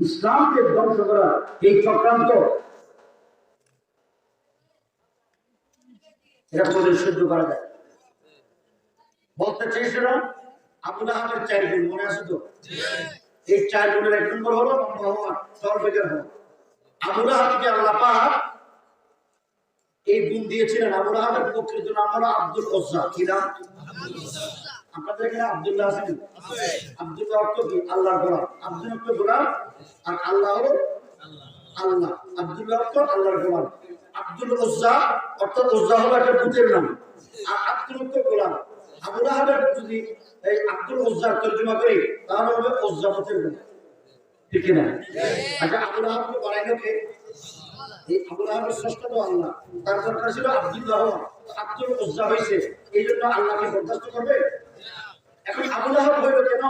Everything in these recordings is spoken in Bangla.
ইসলামকে ধ্বংস করা এই চক্রান্ত। এটা কোনদিন সহ্য করা যায় বলতে চেয়েছিলাম আবু চার গুণ মনে আছে তো? এই চার গুণের এক নম্বর হলো সর্বেকের হল আবু আহমকে আল্লাহ পাক এই গুণ দিয়েছিলেন। আবু আহমের প্রকৃত নাম হলো আব্দুল ওজ্জা কি নাম? আপনাদের এখানে আব্দুল্লাহ আছেন। আব্দুল্লাহ অর্থ আল্লাহর গোলাম। আব্দুল অর্থ গোলাম আর আল্লাহ হলো আল্লাহ। আব্দুল্লাহ অর্থ আল্লাহর গোলাম। আব্দুল ওজ্জা অর্থাৎ ওজ্জা হলো একটা নাম। আর আব্দুল অর্থ গোলাম। আবু যদি এই আব্দুল ওজ্জার তর্জমা করি, তাহলে হবে ওজ্জা ভূতের ঠিক না আচ্ছা আবুল আহমকে বানাইলো এই আবুল আহমের স্রষ্টা আল্লাহ। তার দরকার ছিল হওয়া। আব্দুল উজ্জা হয়েছে। এই জন্য আল্লাহকে বরদাস্ত করবে। এখন হইল কেন?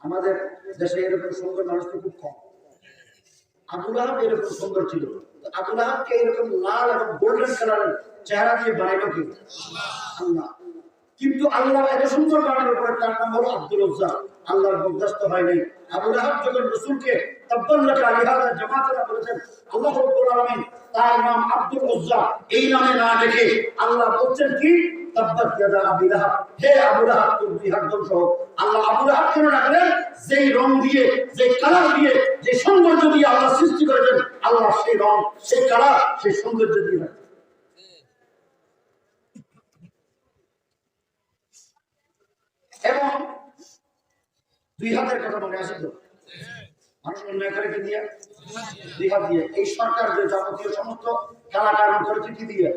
আমাদের দেশে এরকম সুন্দর মানুষ তো খুব কম। আবুল আহাব এরকম সুন্দর ছিল। আবুল আহাবকে এরকম লাল এবং গোল্ডেন কালারের চেহারা দিয়ে বানাইলো কি? আল্লাহ। কিন্তু আল্লাহ এত সুন্দর বানানোর পরে তার নাম হলো আব্দুল উজ্জা আল্লাহর বরদাস্ত হয় নাই। আবুল আহাব যখন রসুলকে তাব্বাল্লাকা লিহাদা জামাতেরা বলেছেন, আল্লাহ রাব্বুল আলামিন তার নাম আব্দুল এই নামে না ডেকে আল্লাহ বলছেন কি? তাব্বাত ইয়াদা আবি লাহাব, হে আবু তুমি বিহার ধ্বংস হোক। আল্লাহ আবু লাহাব কেন যেই রং দিয়ে যে কালার দিয়ে, যে সৌন্দর্য দিয়ে আল্লাহ সৃষ্টি করেছেন, আল্লাহ সেই রং, সেই কালার সেই সৌন্দর্য দিয়ে রাখেন। এবং দুই হাতের কথা মনে আছে তো? মানুষ অন্যায় করে কি দিয়ে? দুই হাত দিয়ে। এই সরকার যে যাবতীয় সমস্ত খেলা কারণ করেছে কি দিয়ে?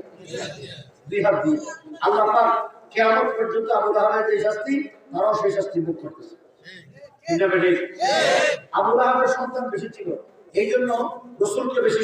দুই হাত দিয়ে। আল্লাহ পাক কেয়ামত পর্যন্ত আবু রাহাবের যে শাস্তি, তারাও সেই শাস্তি ভোগ করতেছে? আবু রাহাবের সন্তান বেশি ছিল। এই জন্য রসুলকে বেশি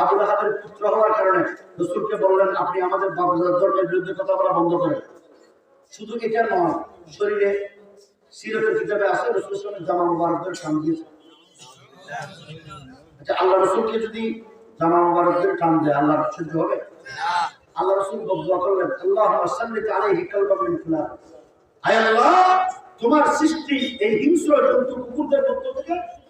আবুল আহাবের পুত্র হওয়ার কারণে রসুলকে বললেন, আপনি আমাদের বাপদাদার ধর্মের বিরুদ্ধে কথা বলা বন্ধ করেন। শুধু এটা নয়, শরীরে সিরতের কিতাবে আছে রসুল ইসলামের জামা মুবারকদের টান দিয়েছে আচ্ছা আল্লাহ রসুলকে যদি জামা মুবারকদের টান দেয়, আল্লাহ সহ্য হবে? আল্লাহ রসুল বদুয়া করলেন আল্লাহ সাল্লিত আলাইহি কালবাম মিন ফুলাদ আয় আল্লাহ, তোমার সৃষ্টি এই হিংস্র জন্তু কুকুরদের মধ্য থেকে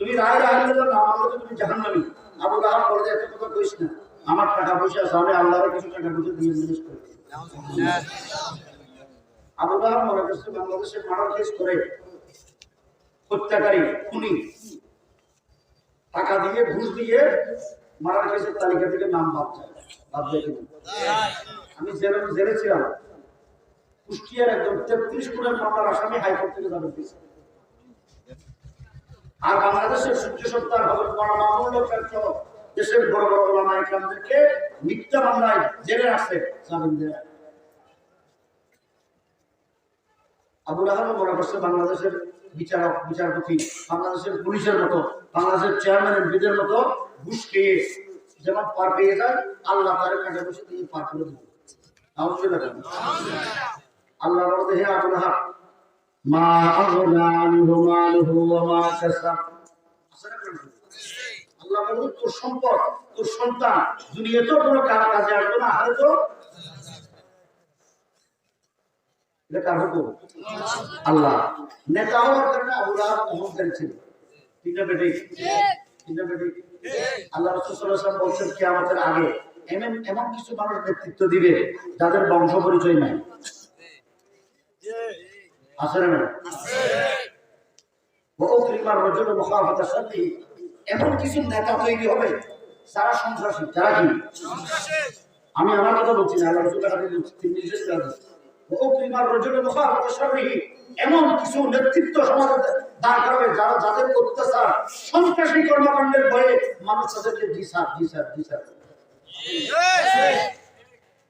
তুমি লা ইলাহা ইল্লাল্লাহ না মানলে তো তুমি জাহান্নামী আবু রাহাব বলে একটা কথা কইস না, আমার টাকা পয়সা আছে, আমি আল্লাহর কিছু টাকা পয়সা দিয়ে জিনিস করি। আবু রাহাব মনে করছে বাংলাদেশে কেস করে। হত্যাকারী, খুনি। টাকা দিয়ে, ঘুষ দিয়ে মারার কেসের তালিকা থেকে নাম বাদ যায়, বাদ আমি জেলে জেলে ছিলাম। কুষ্টিয়ার একদম তেত্রিশ কোটির মামলার আসামি হাইকোর্ট থেকে যাবে দিয়েছে আর বাংলাদেশের সূর্য সত্তার হজরত মাওলানা সহ দেশের বড় বড় ওলামা ইকরামদেরকে মিথ্যা মামলায় জেলে রাখছে জামিন দেয়া আবুল আহম মনে করছে, বাংলাদেশের বিচারক, বিচারপতি, বাংলাদেশের পুলিশের মতো, বাংলাদেশের চেয়ারম্যান এমপিদের মতো ঘুষ খেয়ে যেমন পার পেয়ে যায়, আল্লাহ তার কাছে বসে দিয়ে পার করে দেবে নাউজুবিল্লাহ কেন? আল্লাহ আবুল মা আগনা আনহু? আল্লাহ তোর সম্পদ, তোর সন্তান কোনো কার কাজে আসবে না, হারে তো। আল্লাহ। নেতা হওয়ার কারণে অহংকারী ছিল। ঠিক না বেটি ঠিক না বেটি আল্লাহ বলছেন কি আমাদের আগে এমন এমন কিছু মানুষ নেতৃত্ব দিবে যাদের বংশ পরিচয় নাই। এমন কিছু নেতৃত্ব সমাজে দাঁড় করাবে যারা যাদের অত্যাচার সন্ত্রাসী কর্মকাণ্ডের ভয়ে মানুষ তাদেরকে জি স্যার জি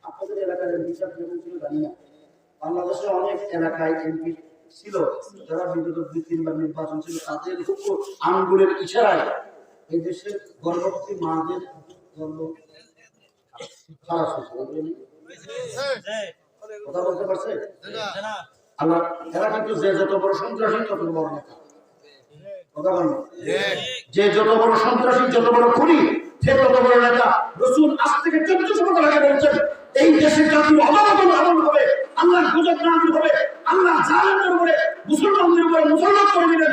আপনাদের এলাকার বিচার ছিল জানি না। বাংলাদেশে অনেক এলাকায় এমপি ছিল, যারা বিগত দুই, তিনবার নির্বাচন ছিল, তাদের আঙ্গুলের ইশারায় এই দেশের গর্ভবতী মাদের খারাপ কথা বলতে পারছে? আল্লাহ, এরা কিন্তু যে যত বড় সন্ত্রাসী, তত বড় নেতা। কথা যে যত বড় সন্ত্রাসী, যত বড় খুনি, সে তত বড় নেতা। রসুল আজ থেকে বছর আগে বলছেন, এই দেশের অবনতন আমল হবে আল্লাহর গুজব নাজিল হবে আল্লাহ জালেমের উপরে মুসলমানদের উপরে মুসলমান করে দিবেন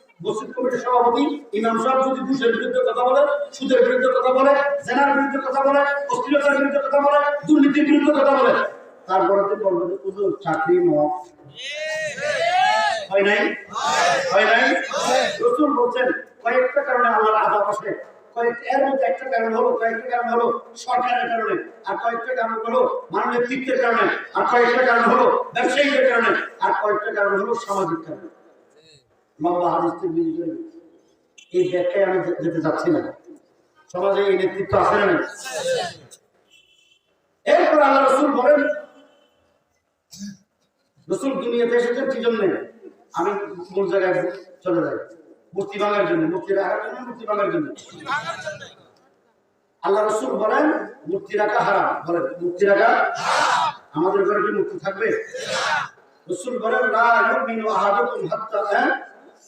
মসজিদ কমিটির সভাপতি, ইমাম সাহেব যদি বিরুদ্ধে কথা বলে, সুদের বিরুদ্ধে কথা বলে, জেনার বিরুদ্ধে কথা বলে বিরুদ্ধে কথা বলে, দুর্নীতির বিরুদ্ধে কথা বলে, তারপরে তো বলবে যে চাকরি হয় নাই? হয় নাই? রসুল বলছেন, কয়েকটা কারণে আজাব আসে এর মধ্যে একটা কারণ হলো, কয়েকটা কারণ হলো সরকারের কারণে, আর কয়েকটা কারণ হলো কারণে, আর কয়েকটা কারণ হলো ব্যবসায়ীদের কারণে, আর কয়েকটা কারণ হলো সামাজিক কারণে। না। না আল্লাহ রসুল বলেন দুনিয়াতে এসেছেন কি জন্য আমি মূল জায়গায় চলে যাই। মূর্তি ভাঙার জন্য। রাখার জন্য ভাঙার জন্য? আল্লাহ রসুল বলেন, মূর্তি রাখা হারাম। বলেন, মূর্তি রাখা আমাদের ঘরে কি মূর্তি থাকবে? রসুল বলেন, লা ইউমিনু আহাদুকুম হাত্তা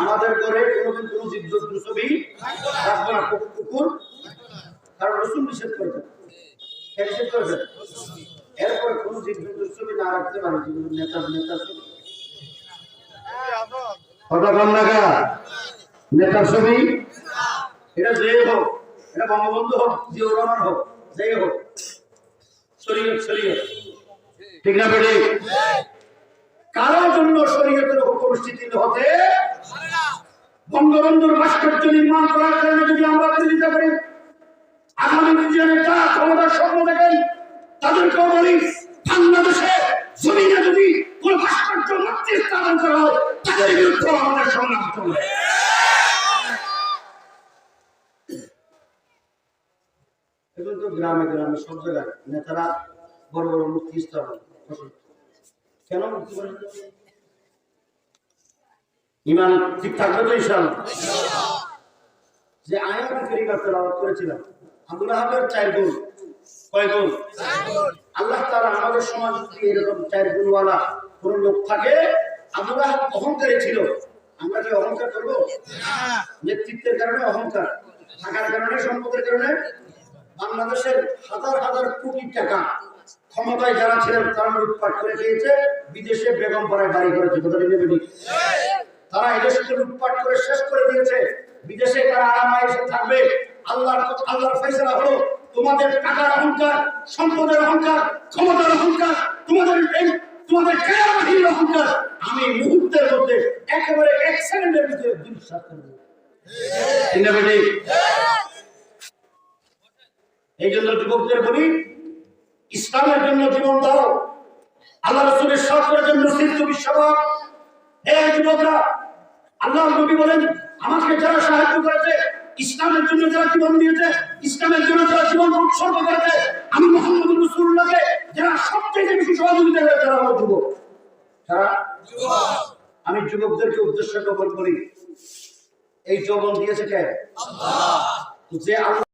আমাদের রাখব না, কুকুর কারণ রসুন নিষেধ নিষেধ এরপরে কোনো না রাখতে পারে নেতা নেতা কথা কম লাগা নেতার ছবি? এটা যে হোক, এটা বঙ্গবন্ধু হোক জিও রহমান হোক, যেই হোক। ঠিক না বেড়ে কারোর জন্য শরীয়তের হুকুম স্থিতিত হতে বঙ্গবন্ধুর ভাস্কর্য নির্মাণ করার কারণে যদি আমরা বিরোধিতা করি, আগামী বিজয়ে যা ক্ষমতার স্বপ্ন দেখেন, তাদেরকেও বলি, বাংলাদেশে জমিনে যদি কোন ভাস্কর্য মূর্তি স্থাপন করা হয়, তাদের বিরুদ্ধে আমাদের সংগ্রাম চলবে এখন তো গ্রামে গ্রামে সব জায়গায়, নেতারা বড় বড় মূর্তি স্থাপন। কেন? ইমান ঠিক থাকবে তো ইনশাআল্লাহ যে আয়াত কারিমা তেলাওয়াত করেছিলাম আব্দুল চার গুণ। কয় গুণ? আল্লাহ তাআলা আমাদের সমাজ যদি এরকম চার গুণওয়ালা কোন লোক থাকে আব্দুল আহাব অহংকারী ছিল। আমরা কি অহংকার করব? নেতৃত্বের কারণে অহংকার, থাকার কারণে সম্পদের কারণে। বাংলাদেশের হাজার হাজার কোটি টাকা ক্ষমতায় যারা ছিলেন তারা লুটপাট করে খেয়েছে, বিদেশে বেগম পাড়ায় বাড়ি করেছে কথা নেবে তারা এদেশকে লুটপাট করে শেষ করে দিয়েছে। বিদেশে তারা আরামায় এসে থাকবে। আল্লাহর আল্লাহর ফয়সালা হলো, তোমাদের টাকার অহংকার, সম্পদের অহংকার, ক্ষমতার অহংকার, তোমাদের এই তোমাদের কেয়ারবাহীর অহংকার। আমি মুহূর্তের মধ্যে একেবারে এক সেকেন্ডের ভিতরে দুঃশ্বাস করে দেবো। ঠিক না বেটি? এই জন্য যুবকদের বলি ইসলামের জন্য জীবন দাও। আল্লাহ রসুলের সরকারের জন্য সিদ্ধ বিশ্ববাদ। হে যুবকরা আল্লাহ নবী বলেন আমাকে যারা সাহায্য করেছে ইসলামের জন্য যারা জীবন দিয়েছে ইসলামের জন্য যারা জীবন উৎসর্গ করেছে আমি মোহাম্মদ রসুল্লাহকে যারা সবচেয়ে বেশি সহযোগিতা করে তারা আমার যুবক। তারা? আমি যুবকদেরকে উদ্দেশ্য করে করি। এই যৌবন দিয়েছে কে? যে আল্লাহ